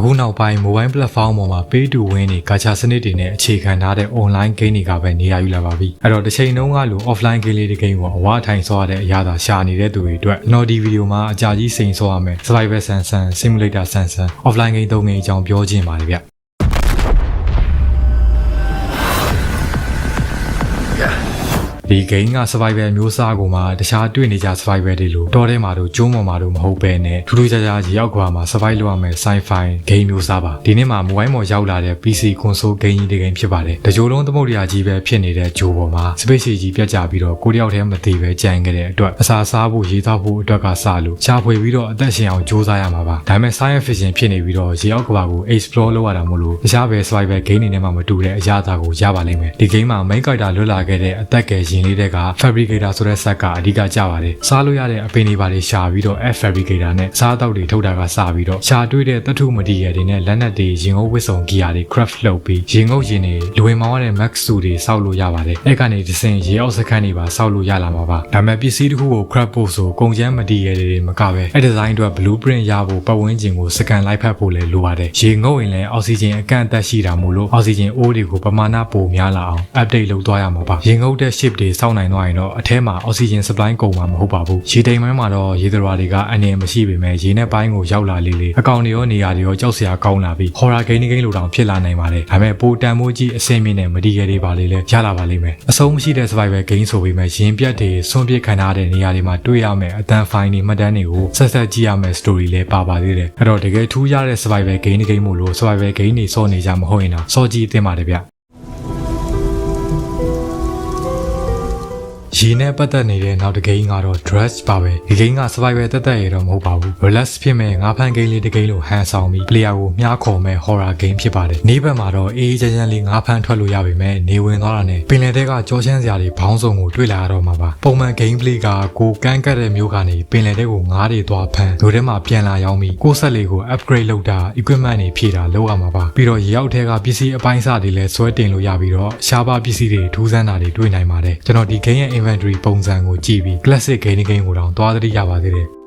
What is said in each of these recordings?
အခုနောက်ပိုင်း mobile platform ပေါ်မှာ pay to win တွေ gacha စနစ်တွေနဲ့အခြေခံထားတဲ့ online game တွေကပဲနေရာယူလာပါပြီအဲ့တော့တစ်ချိန်လုံးကလို offline game လေးတစ် game ကိုအဝအထိုင်ဆောရတဲ့အရာသာရှာနေတဲ့သူတွေအတွက်ကျွန်တော်ဒီဗီဒီယိုမှာအကြာကြီးစိန်ဆောရမယ် survival sansan simulator sansan offline game သုံး game အကြောင်းပြောခြင်းပါတယ်ဗျ ဒီ game က survival မျိုးစားကိုမှတခြားတွေ့နေကြ survival တွေလိုတောထဲမှာတို့ကျုံးပေါ်မှာတို့မဟုတ်ပဲနဲ့ထူးထူးခြားခြားရေရောက်ကွာမှာ survive လုပ်ရမယ် sci-fi game မျိုးစားပါဒီနေ့မှာ mobile ပေါ်ရောက်လာတဲ့ PC console game ကြီးတစ် game ဖြစ်ပါတယ်တကြိုလုံးသမုတ်တရားကြီးပဲဖြစ်နေတဲ့ဂျိုပေါ်မှာ space ကြီးပြတ်ကြပြီးတော့ကိုတယောက်တည်းမသေးပဲကြံခဲ့တဲ့အတွက်အစာစားဖို့ရေးသားဖို့အတွက်ကစလို့ရှားဖွေပြီးတော့အသက်ရှင်အောင်စူးစမ်းရမှာပါဒါပေမဲ့ science fiction ဖြစ်နေပြီးတော့ရေရောက်ကဘာကို explore လုပ်ရတာမို့လို့တခြားပဲ survival game တွေနဲ့မှမတူတဲ့အရာသာကိုရပါလိမ့်မယ်ဒီ game မှာ main character လွတ်လာခဲ့တဲ့အသက်ကယ်ရင်လေးတဲ့က fabricator ဆိုတဲ့ဇက်ကအဓိကကြပါတယ်စားလို့ရတဲ့အပင်တွေပါတွေရှာပြီးတော့ F fabricator နဲ့စားတောက်တွေထုတ်တာကစပြီးတော့ရှာတွေ့တဲ့တထုမတီရတွေနဲ့လက်နက်တွေရင်အုပ်ဝစ်စုံ gear တွေ craft လုပ်ပြီးရင်အုပ်ရင်တွေလူဝင်မောင်းရတဲ့ max စုတွေစောက်လို့ရပါတယ်အဲ့ကနေဒီစင်ရေအောက်စခန်းတွေပါစောက်လို့ရလာမှာပါဒါပေမဲ့ပစ္စည်းတစ်ခုကို craft ဖို့ဆိုကုန်ကျန်းမတီရတွေမကပဲအဲ့ဒီဇိုင်းအတွက် blueprint ရဖို့ပတ်ဝန်းကျင်ကိုစကန်လိုက်ဖက်ဖို့လည်းလိုပါတယ်ရေငုပ်ရင်လည်းအောက်ဆီဂျင်အကန့်အသတ်ရှိတာမို့လို့အောက်ဆီဂျင်အိုးတွေကိုပမာဏပိုများလာအောင် update လုပ်သွားရမှာပါရေငုပ်တဲ့ ship တွေစောက်နိုင်သွားရင်တော့အထဲမှာအောက်ဆီဂျင် supply ကုန်မှာမဟုတ်ပါဘူးရေတိမ်ပိုင်းမှာတော့ရေသရွာတွေကအအနေမရှိပေမဲ့ရေနဲ့ပိုင်းကိုရောက်လာလေလေအကောင်တွေရောနေရာတွေရောကြောက်စရာကောင်းလာပြီး horror game ဂိမ်းလိုတောင်ဖြစ်လာနိုင်ပါတယ်ဒါပေမဲ့ပိုတန်မိုးကြီးအဆင်မြင့်တဲ့မဒီရတွေပါလေလေရလာပါလိမ့်မယ်အဆုံးမရှိတဲ့ survival game ဆိုပေမဲ့ရင်ပြတ်တွေဆွန့်ပစ်ခံထားတဲ့နေရာတွေမှာတွေ့ရမယ်အတန်ဖိုင်တွေမှတ်တမ်းတွေကိုဆက်ဆက်ကြည့်ရမယ် story လည်းပါပါသေးတယ်အဲ့တော့တကယ်ထူးရတဲ့ survival game ဂိမ်းမို့လို့ survival game တွေစောနေကြမဟုတ်ရင်တော့စောကြည့်သင့်ပါတယ်ဗျ ရေနဲ့ပတ်သက်နေတဲ့နောက်တစ်ဂိမ်းကတော့ dress ပါပဲဒီဂိမ်းက survival တက်တက်ရတော့မဟုတ်ပါဘူး relax ဖြစ်မဲ့ငါးဖန်ဂိမ်းလေးတစ်ဂိမ်းလို့ဟန်ဆောင်ပြီး player ကိုမြားခေါ်မဲ့ horror game ဖြစ်ပါတယ်နေ့ဘက်မှာတော့အေးအေးချမ်းချမ်းလေးငါးဖန်ထွက်လို့ရပေမဲ့နေဝင်သွားတာနဲ့ပင်လယ်ထဲကကြောချမ်းစရာတွေဘောင်းစုံကိုတွေ့လာရတော့မှာပါပုံမှန် game play ကကိုကန်းကတ်တဲ့မျိုးကနေပင်လယ်ထဲကိုငါးတွေသွားဖမ်းလူထဲမှာပြန်လာရောက်ပြီးကိုယ်ဆက်လေးကို upgrade လုပ်တာ equipment တွေဖြည့်တာလုပ်ရမှာပါပြီးတော့ရေရောက်ထဲကပစ္စည်းအပိုင်းစတွေလည်းဆွဲတင်လို့ရပြီးတော့ရှားပါပစ္စည်းတွေထူးဆန်းတာတွေတွေ့နိုင်ပါတယ်ကျွန်တော်ဒီ game ရဲ့ inventory ပုံစံကိုကြည့်ပြီး classic game ဂိမ်းကိုတောင်သွားသတိရပါသေးတယ်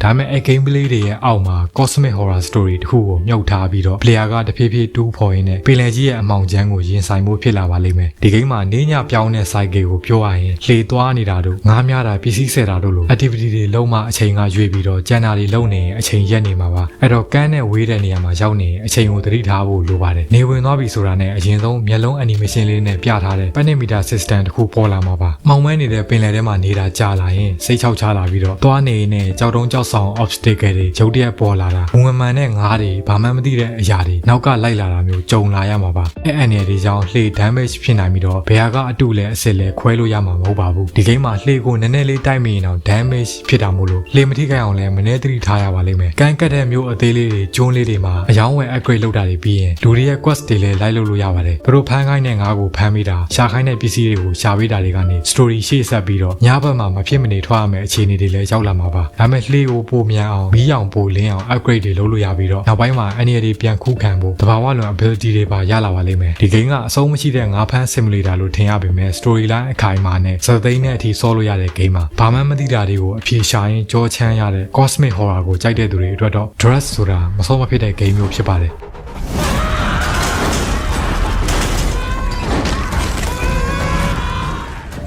ဒါပေမဲ့အ game play တွေရဲ့အောက်မှာ cosmic horror story တခုကိုမြုပ်ထားပြီးတော့ player ကတဖြည်းဖြည်းတူးဖော်ရင်းနဲ့ပင်လယ်ကြီးရဲ့အမောင်ချမ်းကိုရင်ဆိုင်မှုဖြစ်လာပါလိမ့်မယ်ဒီ game မှာနေညပြောင်းတဲ့ cycle ကိုပြောရရင်လှေသွားနေတာတို့ငားများတာပစ္စည်းဆယ်တာတို့လို activity တွေလုံးမအချိန်ကရွေးပြီးတော့ကြံတာတွေလုံးနေရင်အချိန်ရက်နေမှာပါအဲ့တော့ကန်းနဲ့ဝေးတဲ့နေရာမှာရောက်နေရင်အချိန်ကိုသတိထားဖို့လိုပါတယ်နေဝင်သွားပြီဆိုတာနဲ့အရင်ဆုံးမျက်လုံး animation လေးနဲ့ပြထားတဲ့ panimeter system တခုပေါ်လာမှာပါမှောင်မဲနေတဲ့ပင်လယ်ထဲမှာနေတာကြာလာရင်စိတ်ချောက်ချလာပြီးတော့သွားနေနေကြောက်တုံးကြောက်ဆောင် obstacle တွေရုတ်တရက်ပေါ်လာတာဝင်မှန်တဲ့ငါးတွေဘာမှမသိတဲ့အရာတွေနောက်ကလိုက်လာတာမျိုးကြုံလာရမှာပါအဲ့အန်ရည်တွေကြောင့်လှေ damage ဖြစ်နိုင်ပြီးတော့ဘယ်ဟာကအတုလဲအစ်စ်လဲခွဲလို့ရမှာမဟုတ်ပါဘူးဒီဂိမ်းမှာလှေကိုနည်းနည်းလေးတိုက်မိရင်တော့ damage ဖြစ်တာမို့လို့လှေမထိခိုက်အောင်လဲမနေသတိထားရပါလိမ့်မယ်ကန်းကတ်တဲ့မျိုးအသေးလေးတွေကျွန်းလေးတွေမှာအယောင်းဝယ် upgrade လုပ်တာတွေပြီးရင်လူတွေရဲ့ quest တွေလည်းလိုက်လုပ်လို့ရပါတယ်သူတို့ဖမ်းခိုင်းတဲ့ငါးကိုဖမ်းမိတာရှာခိုင်းတဲ့ပစ္စည်းတွေကိုရှာပေးတာတွေကနေ story ရှေ့ဆက်ပြီးတော့ညဘက်မှာမဖြစ်မနေထွက်ရမယ့်အခြေအနေတွေလည်းရောက်လာမှာပါဒါပေမဲ့လှေကိုပိုမြန်အောင်မီးအောင်ပိုလင်းအောင် upgrade တွေလုပ်လို့ရပြီးတော့နောက်ပိုင်းမှာအနေတွေပြန်ခုခံဖို့တဘာဝလွန် ability တွေပါရလာပါလိမ့်မယ်ဒီ game ကအဆုံးမရှိတဲ့ငါးဖမ်း simulator လို့ထင်ရပေမဲ့ storyline အခိုင်အမာနဲ့စသိန်းနဲ့အထိဆောလို့ရတဲ့ game မှာဘာမှမသိတာတွေကိုအပြေရှာရင်ကြောချမ်းရတဲ့ cosmic horror ကိုကြိုက်တဲ့သူတွေအတွက်တော့ dress ဆိုတာမဆုံးမဖြစ်တဲ့ game မျိုးဖြစ်ပါတယ်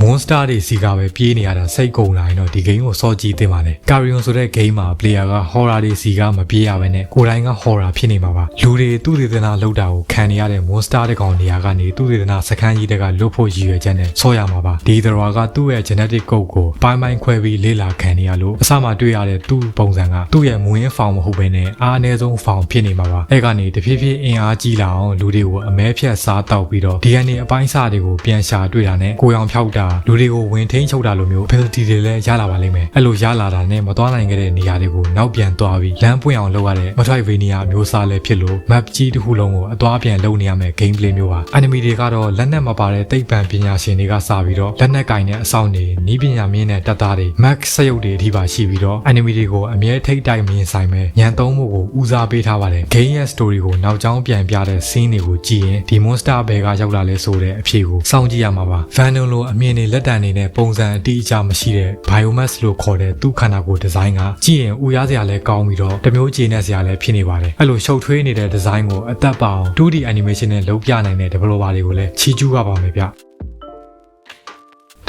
monster တွေစီကပဲပြေးနေရတာစိတ်ကုန်လာရင်တော့ဒီ game ကိုစောကြည့်သင့်ပါတယ်။ Carrion ဆိုတဲ့ game မှာ player က horror တွေစီကမပြေးရဘဲနဲ့ကိုယ်တိုင်က horror ဖြစ်နေမှာပါ။လူတွေသူ့ဒေသနာလောက်တာကိုခံနေရတဲ့ monster တကောင်နေရာကနေသူ့ဒေသနာစခန်းကြီးတကလွတ်ဖို့ရည်ရွယ်ချက်နဲ့ဆော့ရမှာပါ။ဒီသရွာကသူ့ရဲ့ genetic code ကိုပိုင်းပိုင်းခွဲပြီးလေ့လာခံနေရလို့အစမှတွေ့ရတဲ့သူ့ပုံစံကသူ့ရဲ့မူရင်းဖောင်မဟုတ်ဘဲနဲ့အားအနည်းဆုံးဖောင်ဖြစ်နေမှာပါ။အဲ့ကနေတဖြည်းဖြည်းအင်အားကြီးလာအောင်လူတွေကိုအမဲဖြတ်စားတောက်ပြီးတော့ DNA အပိုင်းစားတွေကိုပြန်ရှာတွေ့တာနဲ့ကိုယ်အောင်ဖြောက်တာလူတွေကိုဝင်ထိန်းချုပ်တာလိုမျိုး ability တွေလည်းရလာပါလိမ့်မယ်အဲ့လိုရလာတာနဲ့မသွားနိုင်ခဲ့တဲ့နေရာတွေကိုနောက်ပြန်သွားပြီးလမ်းပွင့်အောင်လုပ်ရတဲ့ Metroidvania မျိုးစားလည်းဖြစ်လို့ map ကြီးတစ်ခုလုံးကိုအသွားပြန်လုပ်နေရမယ့် gameplay မျိုးပါ enemy တွေကတော့လက်နက်မပါတဲ့တိတ်ပံပညာရှင်တွေကစပြီးတော့လက်နက်ကင်တဲ့အဆောင်တွေနီးပညာမြင့်တဲ့တပ်သားတွေ max စက်ရုပ်တွေအထိပါရှိပြီးတော့ enemy တွေကိုအမြဲထိတ်တိုက်မြင်ဆိုင်မဲ့ညံသုံးမှုကိုဦးစားပေးထားပါတယ် game ရဲ့ story ကိုနောက်ကျောင်းပြန်ပြတဲ့ scene တွေကိုကြည့်ရင်ဒီ monster ဘယ်ကရောက်လာလဲဆိုတဲ့အဖြေကိုစောင့်ကြည့်ရမှာပါ Venom လိုအမြင်တွေလေးလက်တံနေနဲ့ပုံစံအတိအကျမရှိတဲ့ biomass လို့ခေါ်တဲ့သူ့ခန္ဓာကိုယ်ဒီဇိုင်းကကြည့်ရင်ဥရစရာလည်းကောင်းပြီးတော့တစ်မျိုးကျေနပ်စရာလည်းဖြစ်နေပါတယ်အဲ့လိုရှုပ်ထွေးနေတဲ့ဒီဇိုင်းကိုအသက်ပါအောင် 2D animation နဲ့လုပ်ပြနိုင်တဲ့ developer တွေကိုလည်းချီးကျူးရပါမယ်ဗျ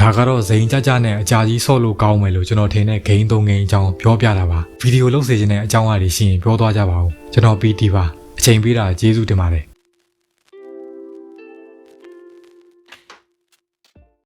ဒါကတော့ဇိန်ကြကြနဲ့အကြာကြီးဆော့လို့ကောင်းမယ်လို့ကျွန်တော်ထင်တဲ့ game သုံး game အကြောင်းပြောပြတာပါဗီဒီယိုလုပ်စေချင်တဲ့အကြောင်းအရာတွေရှိရင်ပြောသွားကြပါဦးကျွန်တော် PT ပါအချိန်ပေးတာကျေးဇူးတင်ပါတယ်